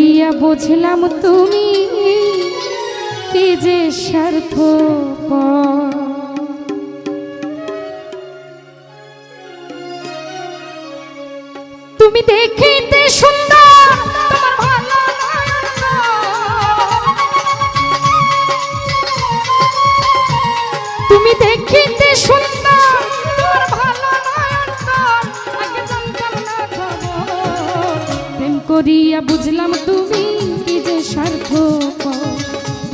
করিয়া বুঝলাম তুমি কি যে স্বার্থ তুমি দেখিতে সুন্দর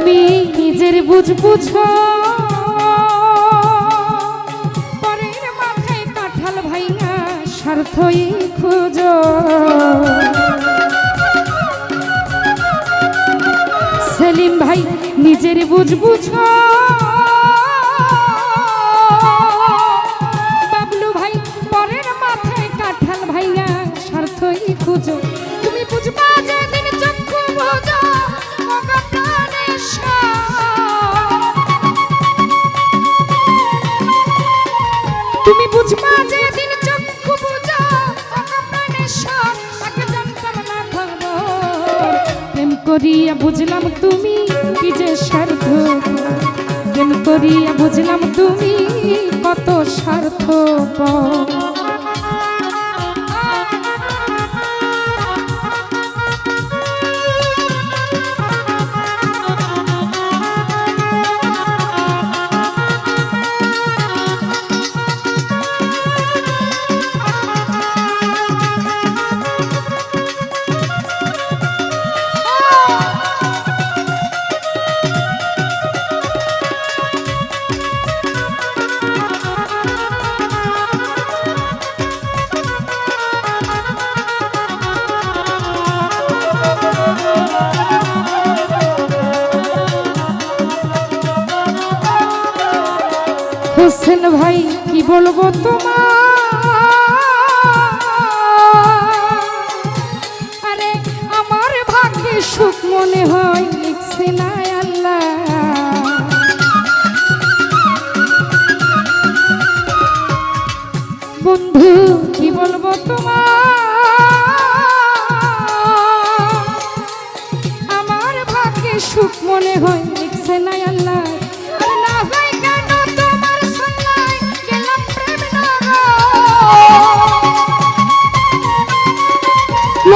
তুমি নিজের বুঝ বুঝো পরের মাথায় কাঁঠাল ভাইয়া স্বার্থই খুঁজো। সেলিম ভাই নিজের বুঝ বুঝো করিয়া বুঝলাম তুমি কি যে স্বার্থ। প্রেম করিয়া বুঝলাম তুমি কত স্বার্থ ভাই কি বলব তোমার আরে আমার ভাগ্যে সুখ মনে হয় লিখছে না আল্লাহ। বন্ধু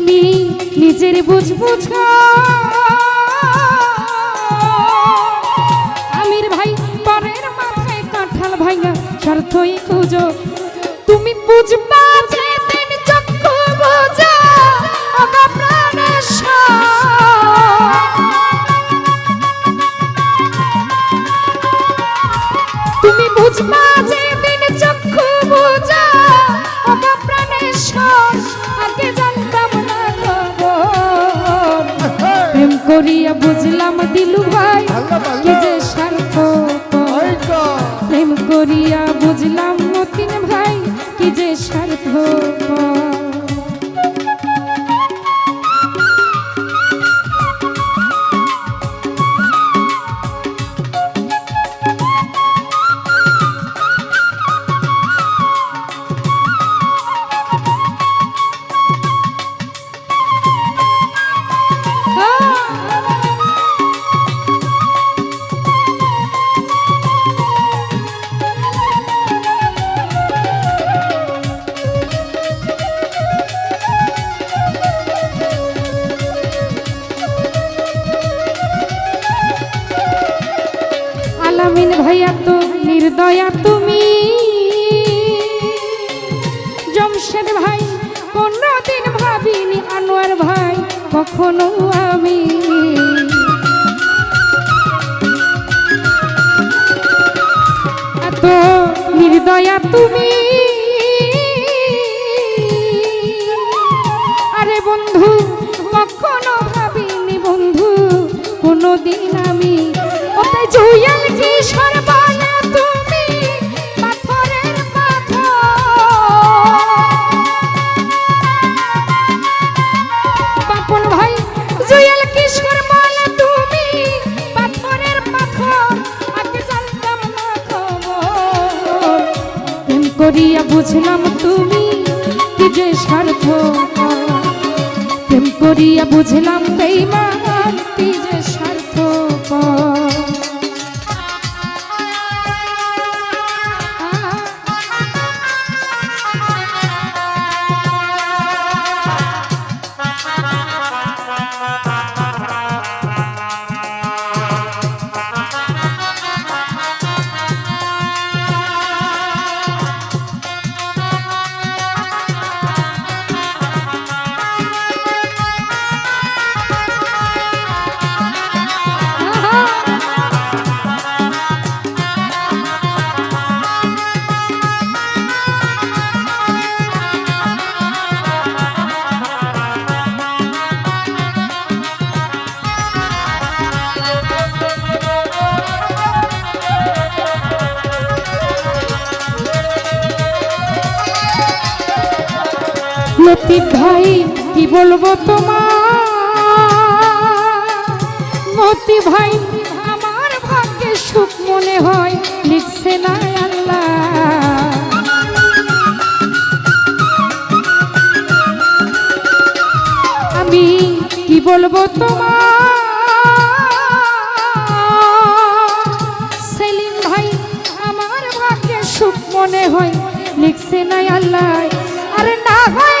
তুমি নিজের বুঝ বুঝ। আমির ভাই পরের মাথায় কাঁঠাল ভাইয়া স্বার্থই খুঁজো। তুমি বুঝবা করিয়া বুঝলাম দিলু ভাই জমশেদ ভাই, কোনদিন ভাবিনি আনোয়ার ভাই, কখনো আমি। এত নির্দয়া তুমি। আরে বন্ধু, কখনো ভাবিনি বন্ধু, কোনোদিন আমি। ওতে জুয়াল কি করিয়া বুঝলাম তুমি কি যে স্বার্থ প্রেম করিয়া বুঝলাম বেইমান লতিফ ভাই, কি বলব তোমার মতি ভাই, আমার ভাগ্যে সুখ মনে হয় লিখছে না আল্লাহ। আমি কি বলব তোমার সেলিম ভাই, আমার ভাগ্যে সুখ মনে হয় লিখছে নাই আল্লাহ। আরে না হয়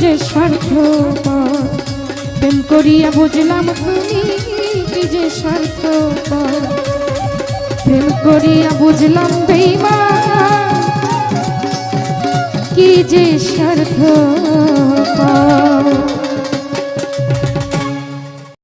যে স্বার্থ প্রেম করিয়া বুঝলাম তুমি কি যে স্বার্থ প্রেম করিয়া বুঝলাম বেইমা কি যে স্বার্থ